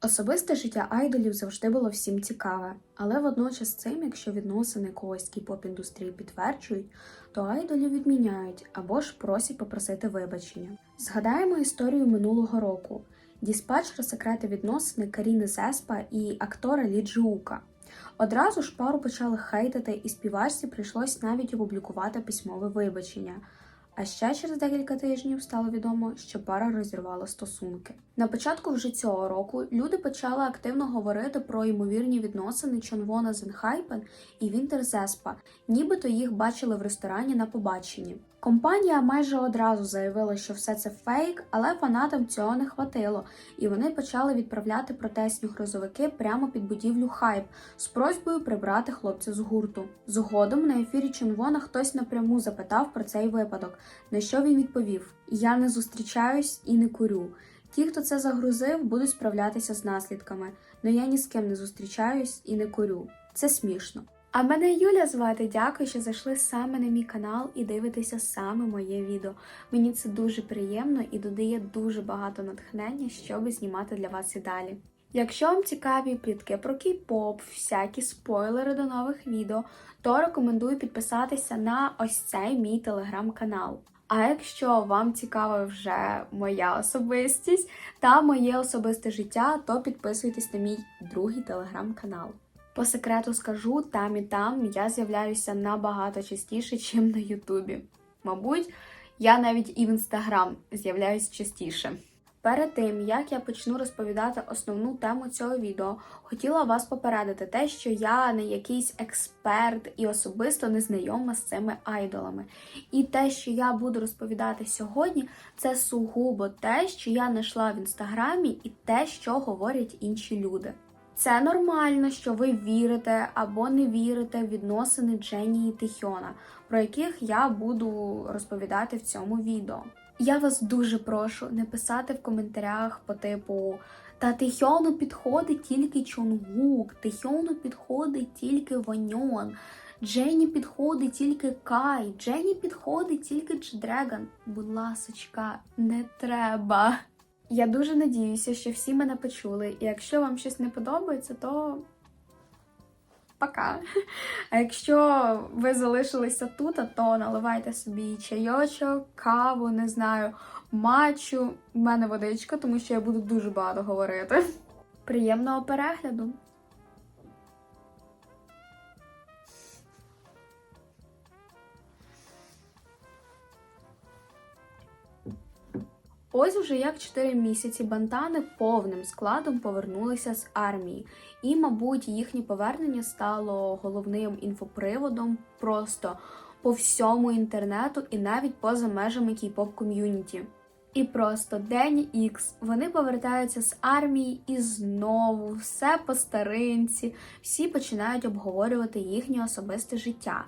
Особисте життя айдолів завжди було всім цікаве, але водночас цим, якщо відносини когось кей-поп-індустрії підтверджують, то айдолів відміняють або ж просять попросити вибачення. Згадаємо історію минулого року: диспатчер секрети відносини Каріни Зеспа і актора Лі Джуука. Одразу ж пару почали хейтити, і співачці прийшлось навіть опублікувати письмове вибачення. А ще через декілька тижнів стало відомо, що пара розірвала стосунки. На початку вже цього року люди почали активно говорити про ймовірні відносини Чонвона Зенхайпен і Вінтер Зеспа, нібито їх бачили в ресторані на побаченні. Компанія майже одразу заявила, що все це фейк, але фанатам цього не хватило, і вони почали відправляти протестні грузовики прямо під будівлю Хайп з просьбою прибрати хлопця з гурту. Згодом на ефірі Чонвона хтось напряму запитав про цей випадок, на що він відповів: Я не зустрічаюсь і не курю. Ті, хто це загрузив, будуть справлятися з наслідками, але я ні з ким не зустрічаюсь і не курю. Це смішно. А мене Юля звати. Дякую, що зайшли саме на мій канал і дивитеся саме моє відео. Мені це дуже приємно і додає дуже багато натхнення, щоб знімати для вас і далі. Якщо вам цікаві плітки про кей-поп, всякі спойлери до нових відео, то рекомендую підписатися на ось цей мій телеграм-канал. А якщо вам цікава вже моя особистість та моє особисте життя, то підписуйтесь на мій другий телеграм-канал. По секрету скажу, там і там я з'являюся набагато частіше, ніж на Ютубі. Мабуть, я навіть і в інстаграм з'являюсь частіше. Перед тим як я почну розповідати основну тему цього відео, хотіла вас попередити те, що я не якийсь експерт і особисто не знайома з цими айдолами. І те, що я буду розповідати сьогодні, це сугубо те, що я знайшла в інстаграмі, і те, що говорять інші люди. Це нормально, що ви вірите або не вірите в відносини Джені і Тихьона, про яких я буду розповідати в цьому відео. Я вас дуже прошу не писати в коментарях по типу та Тихьону підходить тільки Чонгук, Тихьону підходить тільки Ваньон, Джені підходить тільки Кай, Джені підходить тільки Джедреган. Будь ласочка, не треба. Я дуже надіюся, що всі мене почули, і якщо вам щось не подобається, то пока. А якщо ви залишилися тут, то наливайте собі чайочок, каву, не знаю, матчу. У мене водичка, тому що я буду дуже багато говорити. Приємного перегляду! Ось уже як 4 місяці бантани повним складом повернулися з армії, і, мабуть, їхнє повернення стало головним інфоприводом просто по всьому інтернету і навіть поза межами кей-поп ком'юніті. І просто день ікс вони повертаються з армії і знову все по старинці. Всі починають обговорювати їхнє особисте життя,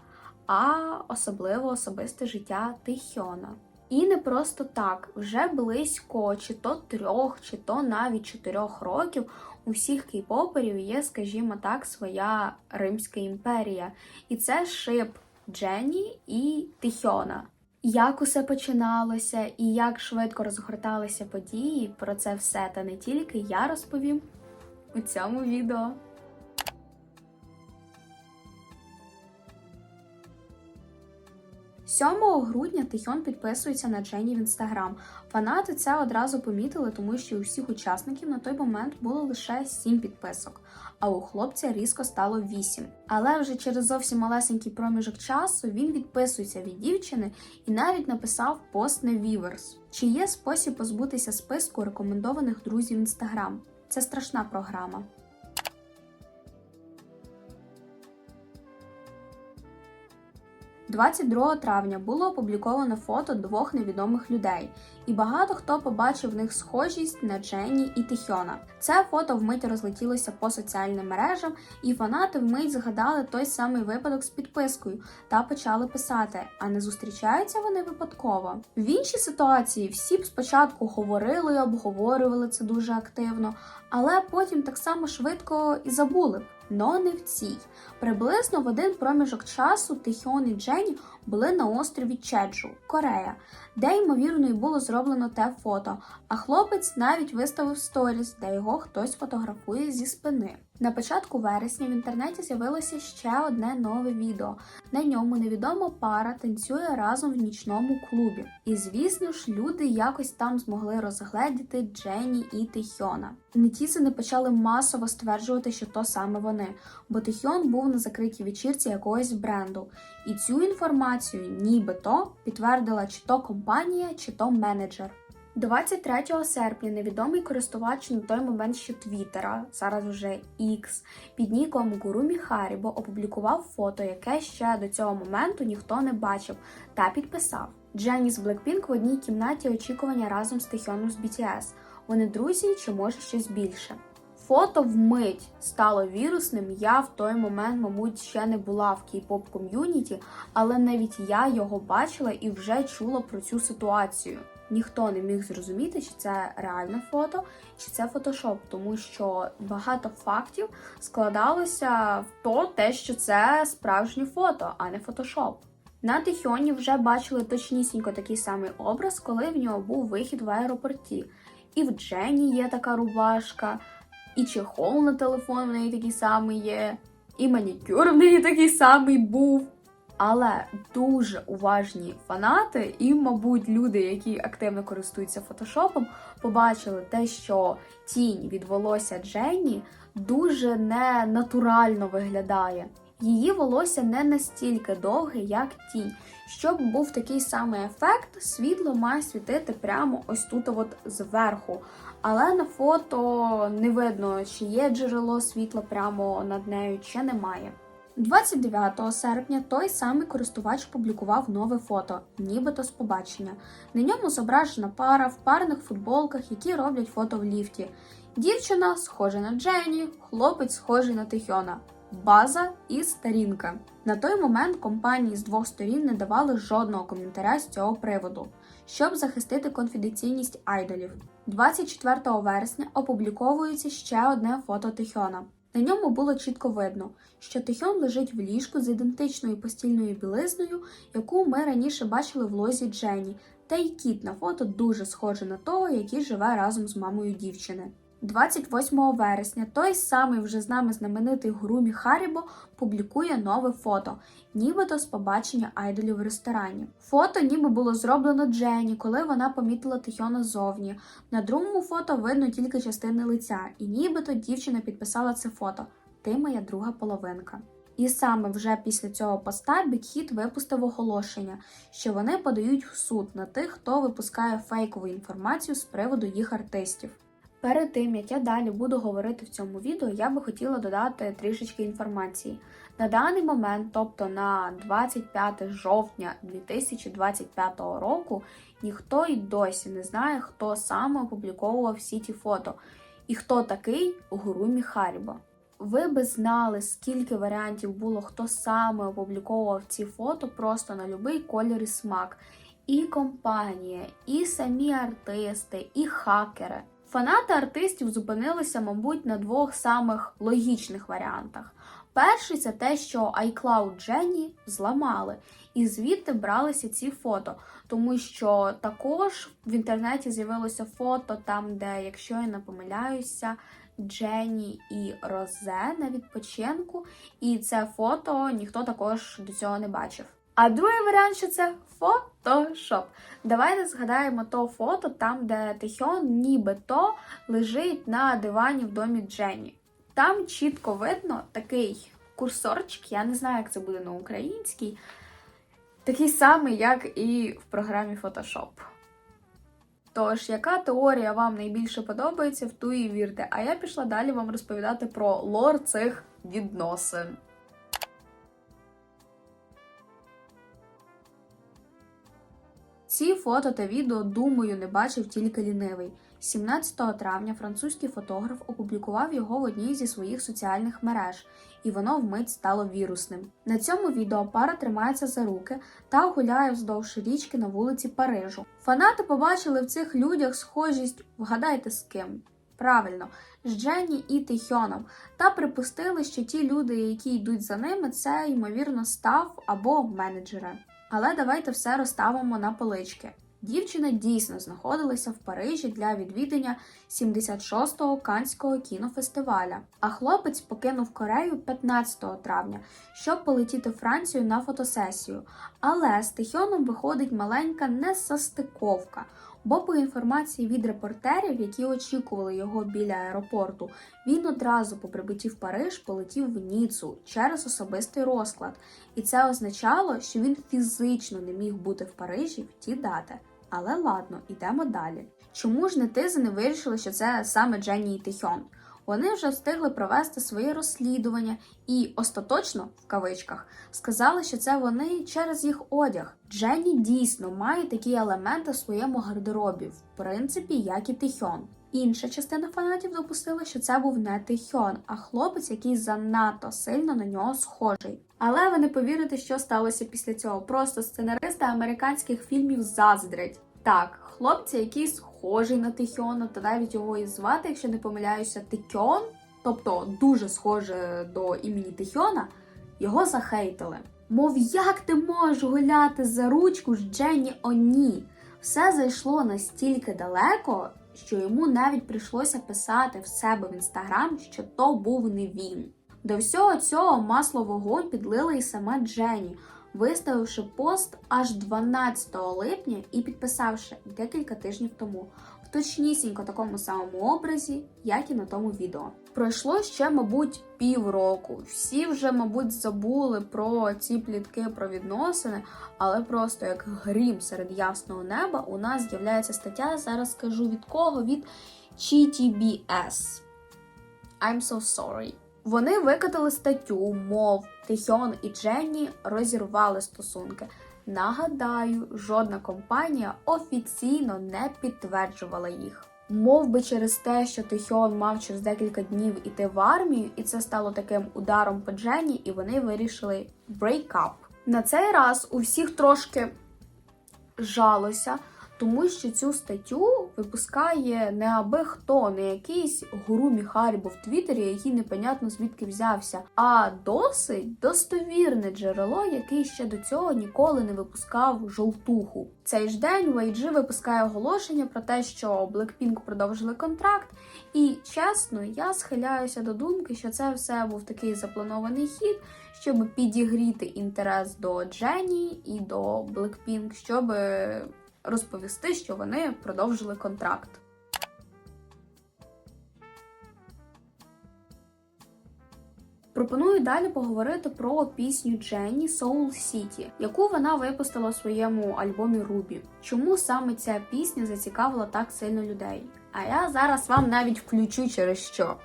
а особливо особисте життя Тихьона. І не просто так, вже близько чи то трьох, чи то навіть чотирьох років у всіх кей-поперів є, скажімо так, своя Римська імперія. І це шип Дженні і Тихьона. Як усе починалося і як швидко розгорталися події, про це все та не тільки я розповім у цьому відео. 7 грудня Тихьон підписується на Джені в інстаграм. Фанати це одразу помітили, тому що у всіх учасників на той момент було лише 7 підписок, а у хлопця різко стало 8. Але вже через зовсім малесенький проміжок часу він відписується від дівчини і навіть написав пост на Віверс. Чи є спосіб позбутися списку рекомендованих друзів інстаграм? Це страшна програма. 22 травня було опубліковано фото двох невідомих людей, і багато хто побачив в них схожість на Дженні і Тихьона. Це фото вмить розлетілося по соціальним мережам, і фанати вмить згадали той самий випадок з підпискою та почали писати: а не зустрічаються вони випадково. В іншій ситуації всі б спочатку говорили обговорювали це дуже активно. але потім так само швидко і забули. Но не в цій. Приблизно в один проміжок часу Тихіон і Джені були на острові Чеджу, Корея, де ймовірно і було зроблено те фото. А хлопець навіть виставив сторіс, де його хтось фотографує зі спини. На початку вересня в інтернеті з'явилося ще одне нове відео. На ньому невідома пара танцює разом в нічному клубі. І звісно ж, люди якось там змогли розгледіти Дженні і Тихьона. Нетізини почали масово стверджувати, що то саме вони, бо Тихьон був на закритій вечірці якогось бренду. І цю інформацію нібито підтвердила чи то компанія, чи то менеджер. 23 серпня невідомий користувач на той момент ще Твіттера, зараз вже X, під ніком Гурумі Харібо опублікував фото, яке ще до цього моменту ніхто не бачив, та підписав: Дженні з в одній кімнаті очікування разом з Тихьоном з BTS. Вони друзі чи може щось більше. Фото вмить стало вірусним. Я в той момент, мабуть, ще не була в кей-поп ком'юніті, але навіть я його бачила і вже чула про цю ситуацію. Ніхто не міг зрозуміти, чи це реальне фото, чи це фотошоп, тому що багато фактів складалося в то, те, що це справжнє фото, а не фотошоп. На Тихіоні вже бачили точнісінько такий самий образ, коли в нього був вихід в аеропорті. І в Джені є така рубашка, і чехол на телефон в неї такий самий є, і манікюр в неї такий самий був. Але дуже уважні фанати, і, мабуть, люди, які активно користуються фотошопом, побачили те, що тінь від волосся Дженні дуже ненатурально виглядає. Її волосся не настільки довге, як тінь. Щоб був такий самий ефект, світло має світити прямо ось тут, от зверху. Але на фото не видно, чи є джерело світла прямо над нею, чи немає. 29 серпня той самий користувач публікував нове фото, нібито з побачення. На ньому зображена пара в парних футболках, які роблять фото в ліфті. Дівчина схожа на Дженні, хлопець схожий на Тихьона. База і старінка. На той момент компанії з двох сторін не давали жодного коментаря з цього приводу, щоб захистити конфіденційність айдолів. 24 вересня опубліковується ще одне фото Тихьона. На ньому було чітко видно, що Тихьон лежить в ліжку з ідентичною постільною білизною, яку ми раніше бачили в лозі Дженні, та й кіт на фото дуже схожий на того, який живе разом з мамою дівчини. 28 вересня той самий вже з нами знаменитий Гурумі Харібо публікує нове фото, нібито з побачення айдолів в ресторані. Фото ніби було зроблено Дженні, коли вона помітила Тихьона ззовні. На другому фото видно тільки частини лиця, і нібито дівчина підписала це фото. Ти моя друга половинка. І саме вже після цього поста Бікхіт випустив оголошення, що вони подають в суд на тих, хто випускає фейкову інформацію з приводу їх артистів. Перед тим як я далі буду говорити в цьому відео, я би хотіла додати трішечки інформації. На даний момент, тобто на 25 жовтня 2025 року, ніхто й досі не знає, хто саме опубліковував всі ті фото і хто такий Гурумі Харібо. Ви би знали, скільки варіантів було, хто саме опубліковував ці фото просто на будь-який колір і смак. І компанія, і самі артисти, і хакери. Фанати артистів зупинилися, мабуть, на двох самих логічних варіантах. Перший це те, що iCloud Jenny зламали, і звідти бралися ці фото, тому що також в інтернеті з'явилося фото там, де, якщо я не помиляюся, Дженні і Розе на відпочинку, і це фото ніхто також до цього не бачив. А другий варіант, що це фотошоп. Давайте згадаємо то фото, там, де Тихьон нібито лежить на дивані в домі Дженні. Там чітко видно такий курсорчик, я не знаю, як це буде на українській, такий самий, як і в програмі Photoshop. Тож, яка теорія вам найбільше подобається, в ту і вірте. А я пішла далі вам розповідати про лор цих відносин. Ці фото та відео, думаю, не бачив тільки лінивий. 17 травня французький фотограф опублікував його в одній зі своїх соціальних мереж, і воно вмить стало вірусним. На цьому відео пара тримається за руки та гуляє вздовж річки на вулиці Парижу. Фанати побачили в цих людях схожість, вгадайте з ким. Правильно, з Дженні і Тихьоном, та припустили, що ті люди, які йдуть за ними, це ймовірно став або менеджери. Але давайте все розставимо на полички. Дівчина дійсно знаходилася в Парижі для відвідання 76-го Канського кінофестиваля. А хлопець покинув Корею 15 травня, щоб полетіти в Францію на фотосесію. Але з Тихьоном виходить маленька несостиковка. Бо по інформації від репортерів, які очікували його біля аеропорту, він одразу по прибутті в Париж полетів в Ніцу через особистий розклад, і це означало, що він фізично не міг бути в Парижі в ті дати. Але ладно, йдемо далі. Чому ж не ти не вирішили, що це саме Дженні Тихьон? Вони вже встигли провести своє розслідування і остаточно в кавичках сказали, що це вони через їх одяг. Дженні дійсно має такі елементи в своєму гардеробі, в принципі, як і Тихьон. Інша частина фанатів допустила, що це був не Тихьон, а хлопець, який занадто сильно на нього схожий. Але ви не повірите, що сталося після цього. Просто сценаристи американських фільмів заздрять. Так, хлопця, який схожий на Тихьона, та навіть його і звати, якщо не помиляюся, Тихьон, тобто дуже схоже до імені Тихьона, його захейтили. Мов як ти можеш гуляти за ручку з Дженні Оні? Все зайшло настільки далеко, що йому навіть прийшлося писати в себе в інстаграм, що то був не він. До всього цього масло вогонь підлила і сама Дженні, виставивши пост аж 12 липня і підписавши декілька тижнів тому, в точнісінько такому самому образі, як і на тому відео. Пройшло ще, мабуть, півроку. Всі вже, мабуть, забули про ці плітки про відносини, але просто як грім серед ясного неба у нас з'являється стаття. Зараз скажу від кого? Від GTBS. I'm so sorry. Вони викатали статтю, мов Тихьон і Дженні розірвали стосунки. Нагадаю, жодна компанія офіційно не підтверджувала їх. Мов би через те, що Тихьон мав через декілька днів іти в армію, і це стало таким ударом по Дженні, і вони вирішили up. На цей раз у всіх трошки жалося, тому що цю статтю випускає не аби хто, не якийсь гуру Міхарібо в Твіттері, який непонятно звідки взявся, а досить достовірне джерело, який ще до цього ніколи не випускав жовтуху. Цей ж день YG випускає оголошення про те, що Blackpink продовжили контракт. І чесно, я схиляюся до думки, що це все був такий запланований хід, щоб підігріти інтерес до Дженні і до Blackpink, щоб розповісти, що вони продовжили контракт. Пропоную далі поговорити про пісню Дженні Soul City, яку вона випустила у своєму альбомі Рубі. Чому саме ця пісня зацікавила так сильно людей? А я зараз вам навіть включу через що.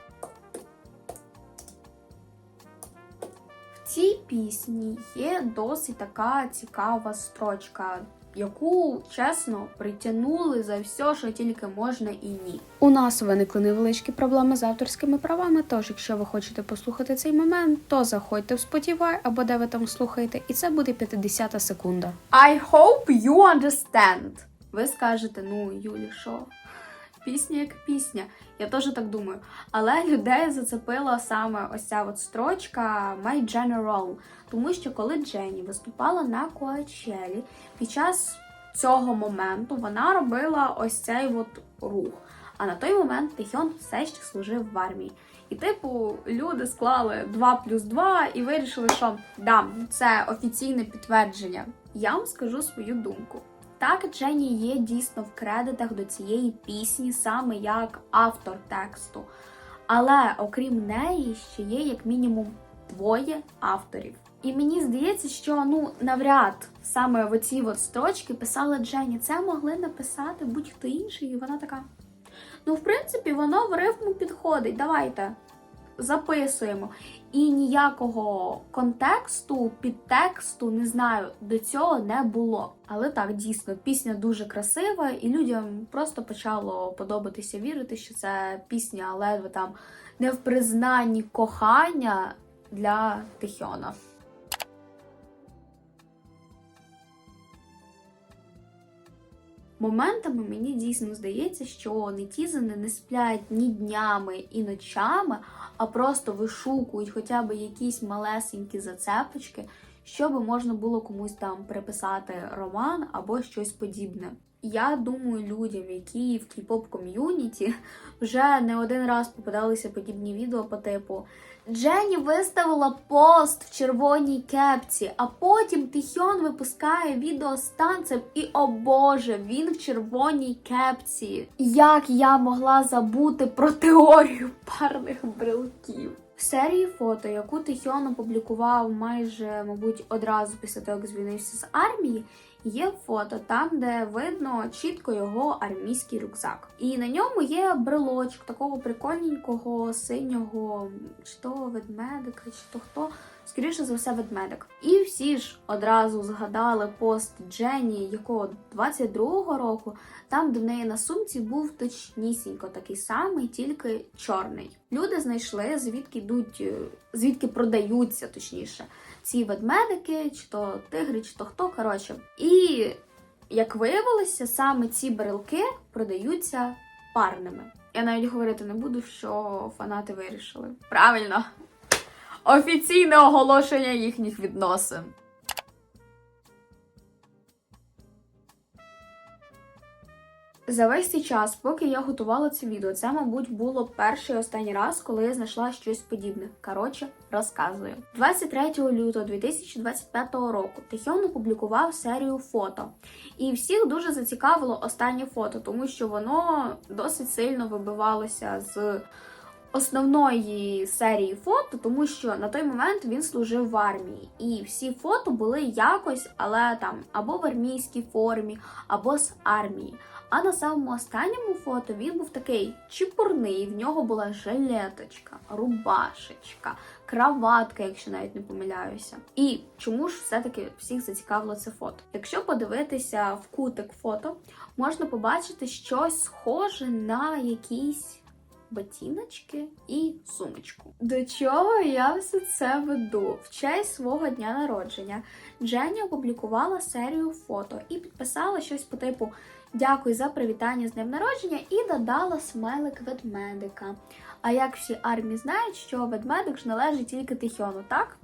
В цій пісні є досить така цікава строчка яку чесно притягнули за все, що тільки можна і ні. У нас виникли невеличкі проблеми з авторськими правами. Тож, якщо ви хочете послухати цей момент, то заходьте в Spotify або де ви там слухаєте, і це буде 50 секунда. I hope you understand. Ви скажете, ну Юлі, що? Пісня як пісня, я теж так думаю. Але людей зацепила саме ось ця от строчка My General. Тому що коли Дженні виступала на Коачелі, під час цього моменту вона робила ось цей от рух. А на той момент Тихьон все ще служив в армії. І, типу, люди склали 2 плюс 2 і вирішили, що да, це офіційне підтвердження. Я вам скажу свою думку. Так, Дженні є дійсно в кредитах до цієї пісні, саме як автор тексту. Але окрім неї, ще є як мінімум двоє авторів. І мені здається, що ну навряд саме в оці от строчки писала Дженні. Це могли написати будь-хто інший, і вона така. Ну, в принципі, воно в рифму підходить. Давайте записуємо. І ніякого контексту, підтексту, не знаю, до цього не було. Але так, дійсно, пісня дуже красива, і людям просто почало подобатися вірити, що це пісня ледве там не в признанні кохання для Тихьона. Моментами мені дійсно здається, що нетізини не сплять ні днями і ночами, а просто вишукують хоча б якісь малесенькі зацепочки, щоб можна було комусь там переписати роман або щось подібне. Я думаю, людям, які в кей-поп ком'юніті вже не один раз попадалися подібні відео по типу Дженні виставила пост в червоній кепці, а потім Тихьон випускає відео з танцем, і о Боже, він в червоній кепці. Як я могла забути про теорію парних брелків? В серії фото, яку Тихьон опублікував майже, мабуть, одразу після того, як звільнився з армії, є фото там, де видно чітко його армійський рюкзак. І на ньому є брелочок такого прикольненького синього, чи то ведмедика, чи то хто. Скоріше за все, ведмедик. І всі ж одразу згадали пост Дженні, якого 22-го року, там, в неї на сумці був точнісінько такий самий, тільки чорний. Люди знайшли, звідки йдуть, е, звідки продаються, точніше, ці ведмедики, чи то тигри, чи то хто. Коротше. І як виявилося, саме ці брелки продаються парними. Я навіть говорити не буду, що фанати вирішили. Правильно, офіційне оголошення їхніх відносин. За весь цей час, поки я готувала це відео, це, мабуть, було перший і останній раз, коли я знайшла щось подібне. Коротше, розказую. 23 лютого 2025 року Тихіон опублікував серію фото. І всіх дуже зацікавило останнє фото, тому що воно досить сильно вибивалося з основної серії фото, тому що на той момент він служив в армії, і всі фото були якось, але там або в армійській формі, або з армії. А на самому останньому фото він був такий чіпурний, в нього була жилеточка, рубашечка, краватка, якщо навіть не помиляюся. І чому ж все-таки всіх зацікавило це фото? Якщо подивитися в кутик фото, можна побачити щось схоже на якісь ботиночки і сумочку. До чого я все це веду? В честь свого дня народження Дженні опублікувала серію фото і підписала щось по типу Дякую за привітання з днем народження і додала смайлик ведмедика. А як всі армії знають, що ведмедик ж належить тільки Тихьону, так?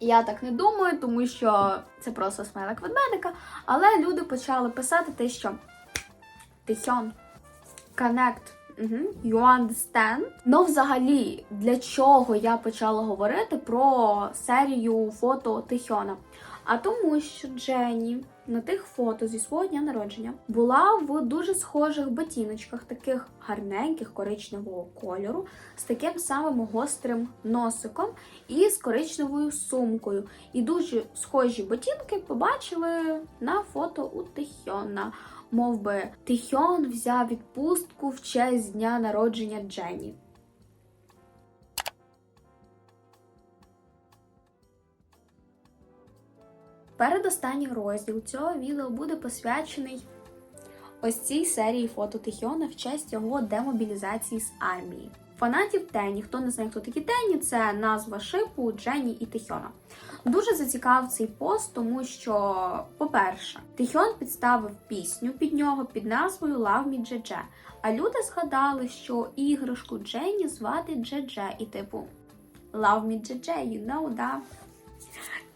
Я так не думаю, тому що це просто смайлик ведмедика. Але люди почали писати те, що Тихьон, угу, you understand. Ну, взагалі, для чого я почала говорити про серію фото Тихьона? А тому, що Дженні на тих фото зі свого дня народження була в дуже схожих ботиночках, таких гарненьких коричневого кольору, з таким самим гострим носиком і з коричневою сумкою. І дуже схожі ботинки побачили на фото у Тихьона. Мов би, Тихьон взяв відпустку в честь дня народження Дженні. Передостанній розділ цього відео буде посвячений ось цій серії фото Тихіона в честь його демобілізації з армії. Фанатів Тені, хто не знає, хто такі Тені, це назва шипу Дженні і Тихіона. Дуже зацікавив цей пост, тому що, по-перше, Тихіон підставив пісню під нього під назвою Love Me Джедже. А люди згадали, що іграшку Дженні звати Джедже, і типу Love Me Джедже, you know, да?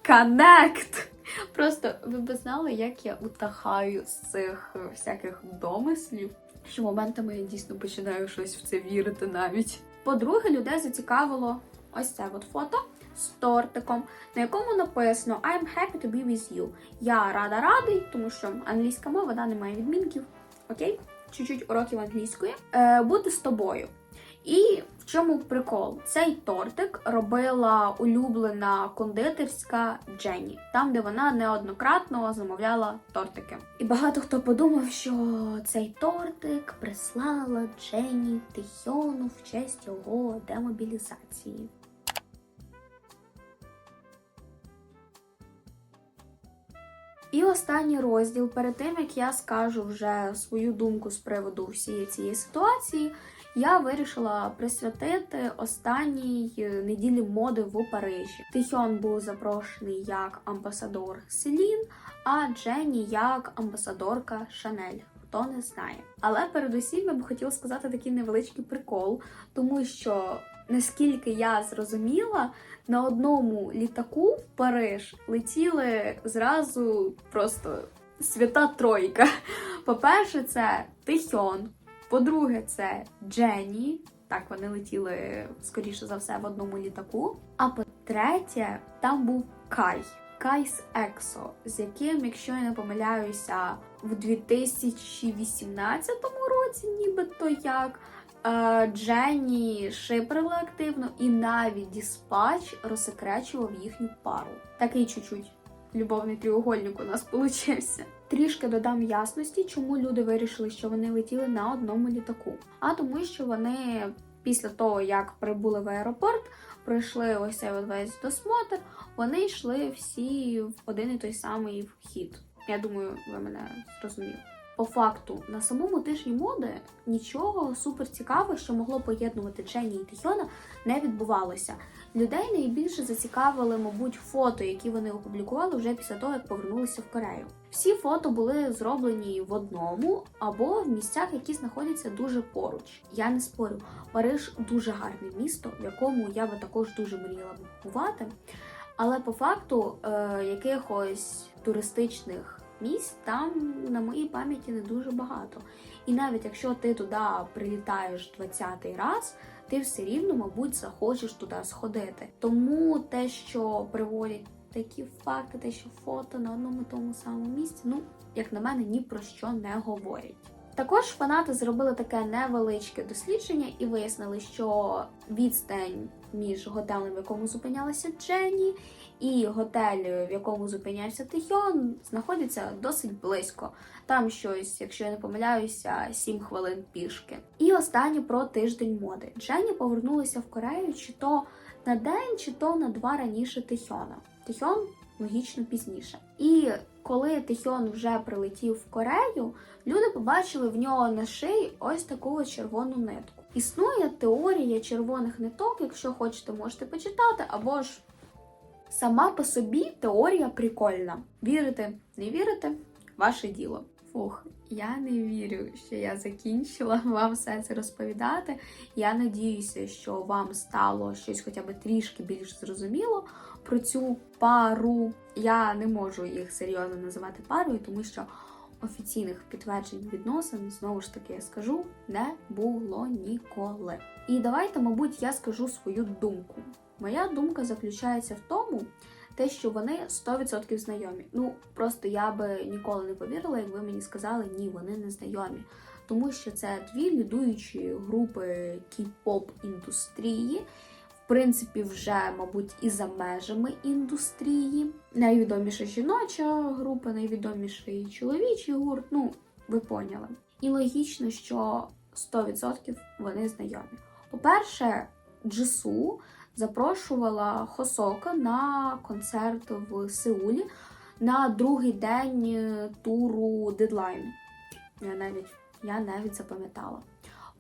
Connect! Просто ви б знали, як я утахаю з цих е, всяких домислів, що моментами я дійсно починаю щось в це вірити навіть. По-друге, людей зацікавило ось це от фото з тортиком, на якому написано I'm happy to be with you. Я рада радий, тому що англійська мова да, не має відмінків. Окей? Чуть-чуть уроків англійської. Е, Бути з тобою. І чому прикол? Цей тортик робила улюблена кондитерська Дженні, там, де вона неоднократно замовляла тортики. І багато хто подумав, що цей тортик прислала Дженні Тихьону в честь його демобілізації. І останній розділ, перед тим як я скажу вже свою думку з приводу всієї цієї ситуації, я вирішила присвятити останній е, неділі моди в Парижі. Тихьон був запрошений як амбасадор Селін, а Дженні як амбасадорка Шанель. хто не знає. Але передусім я б хотіла сказати такий невеличкий прикол, тому що наскільки я зрозуміла, на одному літаку в Париж летіли зразу просто свята тройка. По-перше, це Тихьон. По-друге, це Дженні. Так, вони летіли скоріше за все в одному літаку. А по-третє, там був Кай. Кай з Ексо, з яким, якщо я не помиляюся, в 2018 році, нібито як. е, Дженні шиперили активно, і навіть Діспач розсекречував їхню пару. Такий чуть-чуть любовний тріугольник у нас получився. Трішки додам ясності, чому люди вирішили, що вони летіли на одному літаку. А тому, що вони після того, як прибули в аеропорт, пройшли ось цей весь досмотр, вони йшли всі в один і той самий вхід. Я думаю, ви мене зрозуміли. По факту, на самому тижні моди нічого супер цікавого, що могло поєднувати Дженні і Тихьона, не відбувалося. Людей найбільше зацікавили, мабуть, фото, які вони опублікували вже після того, як повернулися в Корею. Всі фото були зроблені в одному або в місцях, які знаходяться дуже поруч. Я не спорю, Париж дуже гарне місто, в якому я би також дуже мріяла б. Але по факту е, якихось туристичних місць там на моїй пам'яті не дуже багато. І навіть якщо ти туди прилітаєш 20-й раз, ти все рівно, мабуть, захочеш туди сходити. Тому те, що приводять такі факти, те, що фото на одному тому самому місці, ну, як на мене, ні про що не говорять. Також фанати зробили таке невеличке дослідження і вияснили, що відстань між готелем, в якому зупинялася Дженні, і готель, в якому зупинявся Тихьон, знаходяться досить близько. Там щось, якщо я не помиляюся, 7 хвилин пішки. І останнє про тиждень моди. Дженні повернулася в Корею чи то на день, чи то на два раніше Тихьона. Тихьон логічно пізніше. І коли Тихьон вже прилетів в Корею, люди побачили в нього на шиї ось таку червону нитку. Існує теорія червоних ниток, якщо хочете, можете почитати, або ж сама по собі теорія прикольна. Вірите, не вірите, ваше діло. Фух, я не вірю, що я закінчила вам все це розповідати. Я надіюся, що вам стало щось хоча б трішки більш зрозуміло про цю пару. Я не можу їх серйозно називати парою, тому що офіційних підтверджень відносин, знову ж таки я скажу, не було ніколи. І давайте, мабуть, я скажу свою думку. Моя думка заключається в тому, те, що вони 100% знайомі. Ну просто я би ніколи не повірила, якби мені сказали, ні, вони не знайомі. Тому що це дві лідуючі групи кей-поп індустрії. Принципі, вже, мабуть, і за межами індустрії. Найвідоміша жіноча група, найвідоміший чоловічий гурт. Ну, ви поняли. І логічно, що 100% вони знайомі. По-перше, Джису запрошувала Хосока на концерт в Сеулі на другий день туру Дедлайн. Я навіть, я навіть запам'ятала.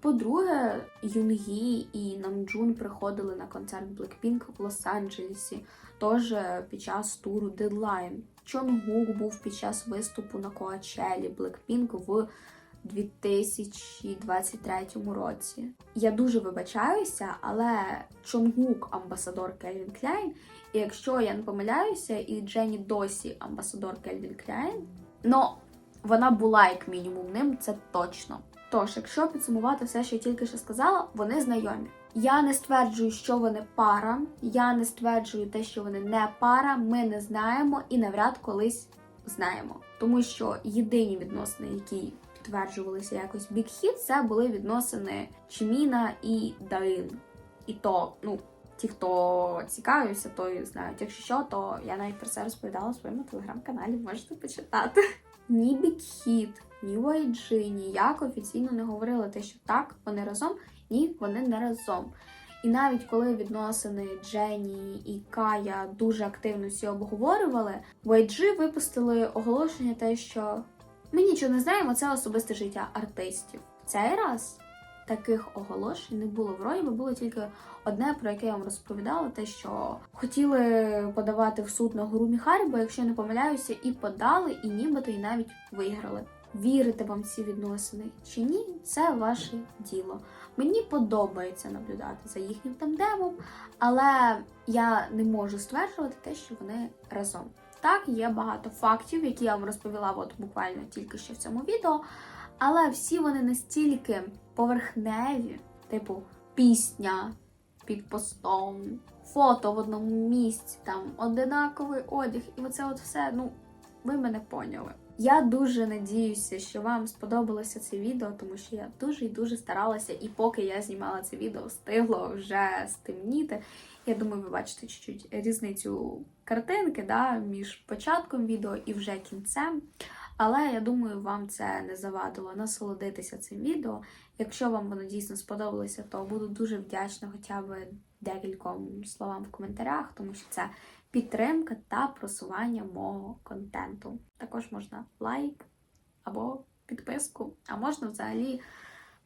По-друге, Юнгі і Намджун приходили на концерт Blackpink в Лос-Анджелесі, теж під час туру Deadline. Чонгук був під час виступу на Коачелі Blackpink в 2023 році. Я дуже вибачаюся, але Чонгук амбасадор Кельвін Кляйн. І якщо я не помиляюся, і Дженні досі амбасадор Кельвін Кляйн, ну вона була як мінімум ним, це точно. Тож, якщо підсумувати все, що я тільки що сказала, вони знайомі. Я не стверджую, що вони пара. Я не стверджую те, що вони не пара. Ми не знаємо і навряд колись знаємо. Тому що єдині відносини, які підтверджувалися якось Hit, це були відносини Чміна і Даїн. І то, ну, ті, хто цікавився, той знають. Якщо що, то я навіть про це розповідала у своєму телеграм-каналі, можете почитати. Ні Big YG ніяк офіційно не говорили те, що так, вони разом, ні, вони не разом. І навіть коли відносини Дженні і Кая дуже активно всі обговорювали, YG випустили оголошення те, що ми нічого не знаємо, це особисте життя артистів. Цей раз таких оголошень не було. Вроді би було тільки одне, про яке я вам розповідала, те, що хотіли подавати в суд на Гуру Міхарі, бо якщо я не помиляюся, і подали, і нібито і навіть виграли. Вірити вам ці відносини чи ні, це ваше діло. Мені подобається наблюдати за їхнім тандемом, але я не можу стверджувати те, що вони разом. Так, є багато фактів, які я вам розповіла от буквально тільки що в цьому відео, але всі вони настільки поверхневі, типу пісня під постом, фото в одному місці, там одинаковий одяг, і оце от все, ну, ви мене поняли. Я дуже надіюся, що вам сподобалося це відео, тому що я дуже і дуже старалася, і поки я знімала це відео, встигло вже стемніти. Я думаю, ви бачите чуть-чуть різницю картинки да, між початком відео і вже кінцем. Але я думаю, вам це не завадило насолодитися цим відео. Якщо вам воно дійсно сподобалося, то буду дуже вдячна хоча б декільком словам в коментарях, тому що це підтримка та просування мого контенту. Також можна лайк або підписку, а можна взагалі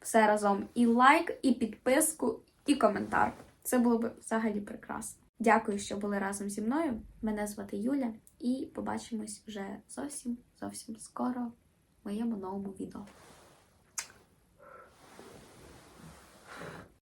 все разом. І лайк, і підписку, і коментар. Це було б взагалі прекрасно. Дякую, що були разом зі мною. Мене звати Юля, і побачимось вже зовсім зовсім скоро в моєму новому відео.